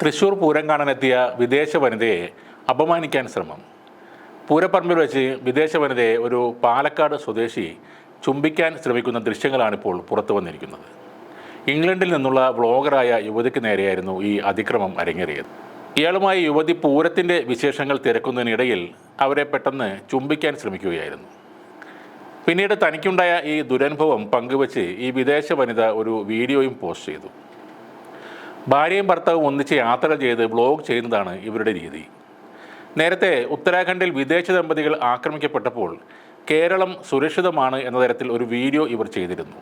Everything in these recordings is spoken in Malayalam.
തൃശൂർ പൂരം കാണാനെത്തിയ വിദേശ വനിതയെ അപമാനിക്കാൻ ശ്രമം. പൂരപ്പറമ്പിൽ വെച്ച് വിദേശ വനിതയെ ഒരു പാലക്കാട് സ്വദേശി ചുംബിക്കാൻ ശ്രമിക്കുന്ന ദൃശ്യങ്ങളാണിപ്പോൾ പുറത്തു വന്നിരിക്കുന്നത്. ഇംഗ്ലണ്ടിൽ നിന്നുള്ള വ്ളോഗറായ യുവതിക്ക് നേരെയായിരുന്നു ഈ അതിക്രമം അരങ്ങേറിയത്. ഇയാളുമായി യുവതി പൂരത്തിന്റെ വിശേഷങ്ങൾ തിരക്കുന്നതിനിടയിൽ അവരെ പെട്ടെന്ന് ചുംബിക്കാൻ ശ്രമിക്കുകയായിരുന്നു. പിന്നീട് തനിക്കുണ്ടായ ഈ ദുരനുഭവം പങ്കുവച്ച് ഈ വിദേശ വനിത ഒരു വീഡിയോയും പോസ്റ്റ് ചെയ്തു. ഭാര്യയും ഭർത്താവും ഒന്നിച്ച് യാത്ര ചെയ്ത് വ്ളോഗ് ചെയ്യുന്നതാണ് ഇവരുടെ രീതി. നേരത്തെ ഉത്തരാഖണ്ഡിൽ വിദേശ ദമ്പതികൾ ആക്രമിക്കപ്പെട്ടപ്പോൾ കേരളം സുരക്ഷിതമാണ് എന്ന തരത്തിൽ ഒരു വീഡിയോ ഇവർ ചെയ്തിരുന്നു.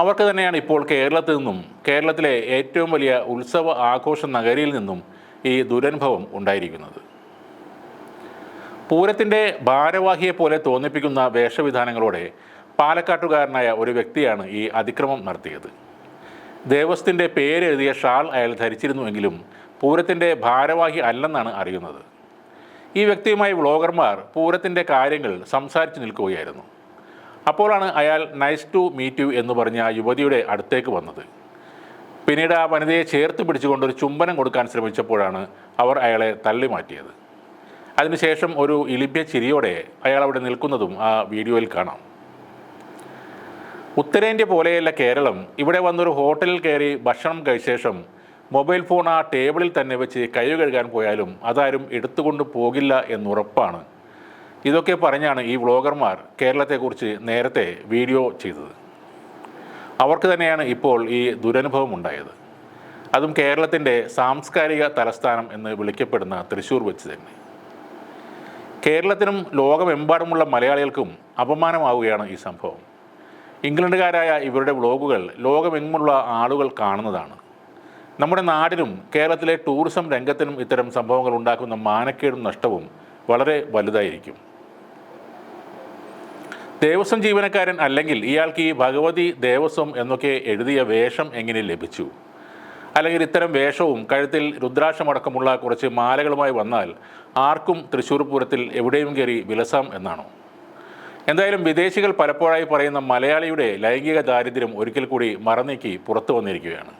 അവർക്ക് തന്നെയാണ് ഇപ്പോൾ കേരളത്തിൽ നിന്നും കേരളത്തിലെ ഏറ്റവും വലിയ ഉത്സവ ആഘോഷ നഗരിയിൽ നിന്നും ഈ ദുരനുഭവം ഉണ്ടായിരിക്കുന്നത്. പൂരത്തിന്റെ ഭാരവാഹിയെ പോലെ തോന്നിപ്പിക്കുന്ന വേഷവിധാനങ്ങളോടെ പാലക്കാട്ടുകാരനായ ഒരു വ്യക്തിയാണ് ഈ അതിക്രമം നടത്തിയത്. ദേവസ്ഥന്റെ പേരെഴുതിയ ഷാൾ അയാൾ ധരിച്ചിരുന്നുവെങ്കിലും പൂരത്തിന്റെ ഭാരവാഹി അല്ലെന്നാണ് അറിയുന്നത്. ഈ വ്യക്തിയുമായി വ്ളോഗർമാർ പൂരത്തിന്റെ കാര്യങ്ങൾ സംസാരിച്ചു നിൽക്കുകയായിരുന്നു. അപ്പോഴാണ് അയാൾ നൈസ് ടു മീറ്റ് യു എന്ന് പറഞ്ഞ യുവതിയുടെ അടുത്തേക്ക് വന്നത്. പിന്നീട് ആ വനിതയെ ചേർത്ത് പിടിച്ചുകൊണ്ട് ഒരു ചുംബനം കൊടുക്കാൻ ശ്രമിച്ചപ്പോഴാണ് അവർ അയാളെ തള്ളി മാറ്റിയത് അതിനുശേഷം ഒരു ഇലിപ്യ ചിരിയോടെ അയാൾ അവിടെ നിൽക്കുന്നതും ആ വീഡിയോയിൽ കാണാം. ഉത്തരേന്ത്യ പോലെയല്ല കേരളം ഇവിടെ വന്നൊരു ഹോട്ടലിൽ കയറി ഭക്ഷണം കഴിച്ച ശേഷം മൊബൈൽ ഫോൺ ആ ടേബിളിൽ തന്നെ വെച്ച് കൈ കഴുകാൻ പോയാലും അതാരും എടുത്തുകൊണ്ട് പോകില്ല എന്നുറപ്പാണ്. ഇതൊക്കെ പറഞ്ഞാണ് ഈ വ്ളോഗർമാർ കേരളത്തെക്കുറിച്ച് നേരത്തെ വീഡിയോ ചെയ്തത്. അവർക്ക് തന്നെയാണ് ഇപ്പോൾ ഈ ദുരനുഭവം ഉണ്ടായത്. അതും കേരളത്തിന്റെ സാംസ്കാരിക തലസ്ഥാനം എന്ന് വിളിക്കപ്പെടുന്ന തൃശ്ശൂർ വെച്ച് തന്നെ. കേരളത്തിനും ലോകമെമ്പാടുമുള്ള മലയാളികൾക്കും അപമാനമാവുകയാണ് ഈ സംഭവം. ഇംഗ്ലണ്ടുകാരായ ഇവരുടെ വ്ളോഗുകൾ ലോകമെങ്ങുമുള്ള ആളുകൾ കാണുന്നതാണ്. നമ്മുടെ നാടിനും കേരളത്തിലെ ടൂറിസം രംഗത്തിനും ഇത്തരം സംഭവങ്ങൾ ഉണ്ടാക്കുന്ന മാനക്കേടും നഷ്ടവും വളരെ വലുതായിരിക്കും. ദേവസ്വം ജീവനക്കാരൻ അല്ലെങ്കിൽ ഇയാൾക്ക് ഈ ഭഗവതി ദേവസ്വം എന്നൊക്കെ എഴുതിയ വേഷം എങ്ങനെ ലഭിച്ചു? അല്ലെങ്കിൽ ഇത്തരം വേഷവും കഴുത്തിൽ രുദ്രാക്ഷമടക്കമുള്ള കുറച്ച് മാലകളുമായി വന്നാൽ ആർക്കും തൃശ്ശൂർ പൂരത്തിൽ എവിടെയും കയറി വിലസാം എന്നാണോ? എന്തായാലും വിദേശികൾ പലപ്പോഴായി പറയുന്ന മലയാളിയുടെ ലൈംഗിക ദാരിദ്ര്യം ഒരിക്കൽ കൂടി മറന്നേക്കി പുറത്തു വന്നിരിക്കുകയാണ്.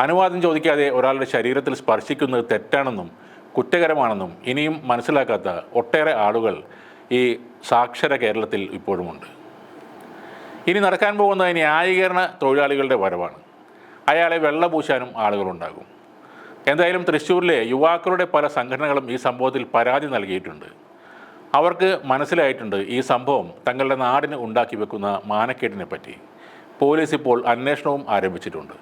അനുവാദം ചോദിക്കാതെ ഒരാളുടെ ശരീരത്തിൽ സ്പർശിക്കുന്നത് തെറ്റാണെന്നും കുറ്റകരമാണെന്നും ഇനിയും മനസ്സിലാക്കാത്ത ഒട്ടേറെ ആളുകൾ ഈ സാക്ഷര കേരളത്തിൽ ഇപ്പോഴുമുണ്ട്. ഇനി നടക്കാൻ പോകുന്ന ന്യായീകരണ തൊഴിലാളികളുടെ വരവാണ്. അയാളെ വെള്ളപൂശാനും ആളുകളുണ്ടാകും. എന്തായാലും തൃശ്ശൂരിലെ യുവാക്കളുടെ പല സംഘടനകളും ഈ സംഭവത്തിൽ പരാതി നൽകിയിട്ടുണ്ട്. അവർക്ക് മനസ്സിലായിട്ടുണ്ട് ഈ സംഭവം തങ്ങളുടെ നാടിന് ഉണ്ടാക്കി വെക്കുന്ന മാനക്കേടിനെ പറ്റി പോലീസ് ഇപ്പോൾ അന്വേഷണവും ആരംഭിച്ചിട്ടുണ്ട്.